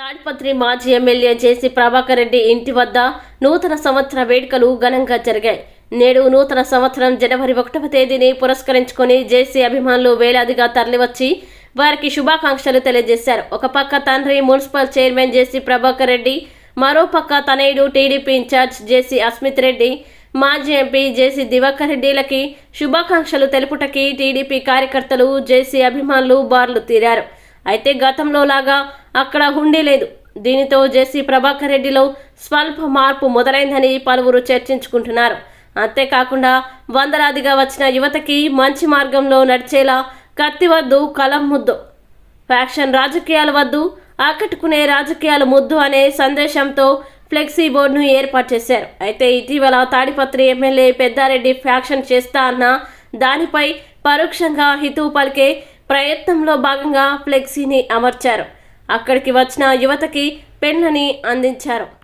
తాడిపత్రి మాజీ ఎమ్మెల్యే జేసీ ప్రభాకర్ రెడ్డి ఇంటి వద్ద నూతన సంవత్సర వేడుకలు ఘనంగా జరిగాయి. నేడు నూతన సంవత్సరం జనవరి ఒకటవ తేదీని పురస్కరించుకొని జేసీ అభిమానులు వేలాదిగా తరలివచ్చి వారికి శుభాకాంక్షలు తెలియజేశారు. ఒక పక్క తండ్రి municipal chairman JC Prabhakar Reddy మరో పక్క తనయుడు TDP in-charge JC Asmith Reddy మాజీ ఎంపీ జేసీ దివాకర్ రెడ్డిలకి శుభాకాంక్షలు తెలుపుటకి టీడీపీ కార్యకర్తలు జేసీ అభిమానులు బార్లు తీరారు. అయితే గతంలో లాగా అక్కడ హుండీ లేదు. దీనితో జేసీ ప్రభాకర్ రెడ్డిలో స్వల్ప మార్పు మొదలైందని పలువురు చర్చించుకుంటున్నారు. అంతేకాకుండా వందలాదిగా వచ్చిన యువతకి మంచి మార్గంలో నడిచేలా కత్తి వద్దు కలం ముద్దు. ఫ్యాక్షన్ రాజకీయాల వద్దు ఆకట్టుకునే రాజకీయాల ముద్దు అనే సందేశంతో ఫ్లెక్సీ బోర్డును ఏర్పాటు చేశారు. అయితే ఇటీవల తాడిపత్రి ఎమ్మెల్యే పెద్దారెడ్డి ఫ్యాక్షన్ చేస్తా అన్న దానిపై పరోక్షంగా హితవు పలికే ప్రయత్నంలో భాగంగా ఫ్లెక్సీని అమర్చారు. అక్కడికి వచ్చిన యువతకి పెన్లని అందించారు.